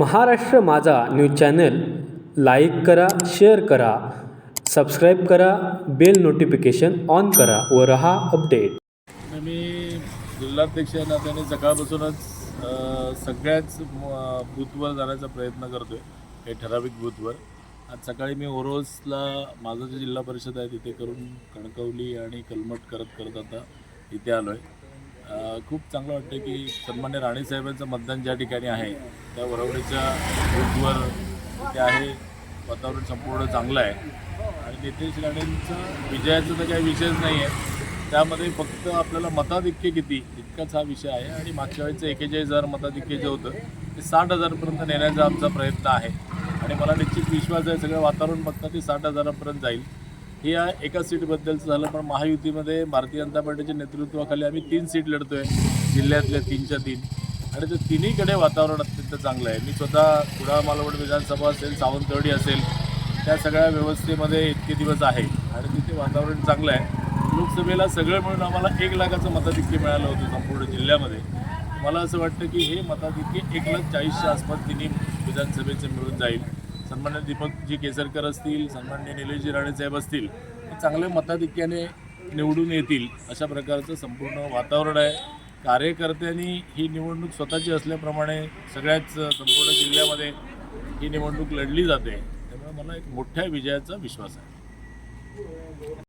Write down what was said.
Maharashtra Majha news channel like करा share करा subscribe करा बेल नोटिफिकेशन ऑन करा व रहा अपडेट. मी जिल्हाध्यक्ष या नात्याने सकाळपासूनच सगळ्याच बूथवर जाण्याचा प्रयत्न करतो आहे काही ठराविक बूथवर. आज सकाळी मी ओरोसला माझं जे जिल्हा परिषद आहे तिथे करून कणकवली आणि कलमट करत करत आता इथे आलो आहे खूप चांगलं वाटतं की सन्मान्य राणेसाहेबांचं मतदान ज्या ठिकाणी आहे त्या वरवडीच्या बूथवर ते आहे. वातावरण संपूर्ण चांगलं आहे. आणि नितेश राणेंचं विजयाचा तर काही विषयच नाही आहे त्यामध्ये फक्त आपल्याला मताधिक्य किती इतकाच हा विषय आहे. आणि मागच्या वेळेचं एकेचाळीस हजार मताधिक्य जे होतं ते साठ हजारपर्यंत नेण्याचा आमचा प्रयत्न आहे. आणि मला निश्चित विश्वास आहे सगळं वातावरण बघता ते साठ हजारापर्यंत जाईल. हे या एका सीटबद्दलचं झालं पण महायुतीमध्ये भारतीय जनता पार्टीच्या नेतृत्वाखाली आम्ही तीन सीट लढतोय जिल्ह्यातल्या तीनच्या तीन. आणि ते तिन्हीकडे वातावरण अत्यंत चांगलं आहे. मी स्वतः कुडाळ मालवण विधानसभा असेल सावंतवाडी असेल त्या सगळ्या व्यवस्थेमध्ये इतके दिवस आहे. आणि तिथे वातावरण चांगलं आहे. लोकसभेला सगळं मिळून आम्हाला एक लाखाचं मताधिक्य मिळालं होतं संपूर्ण जिल्ह्यामध्ये. मला असं वाटतं की हे मताधिक्य एक लाख चाळीसच्या आसपास तिन्ही विधानसभेचं मिळून जाईल. सन्मान्य दीपकजी केसरकर असतील सन्मान्य निलेशजी राणेसाहेब असतील हे चांगल्या मताधिक्याने निवडून येतील अशा प्रकारचं संपूर्ण वातावरण आहे. कार्यकर्त्यांनी ही निवडणूक स्वतःची असल्याप्रमाणे सगळ्याच संपूर्ण जिल्ह्यामध्ये ही निवडणूक लढली जाते. त्यामुळे मला एक मोठ्या विजयाचा विश्वास आहे.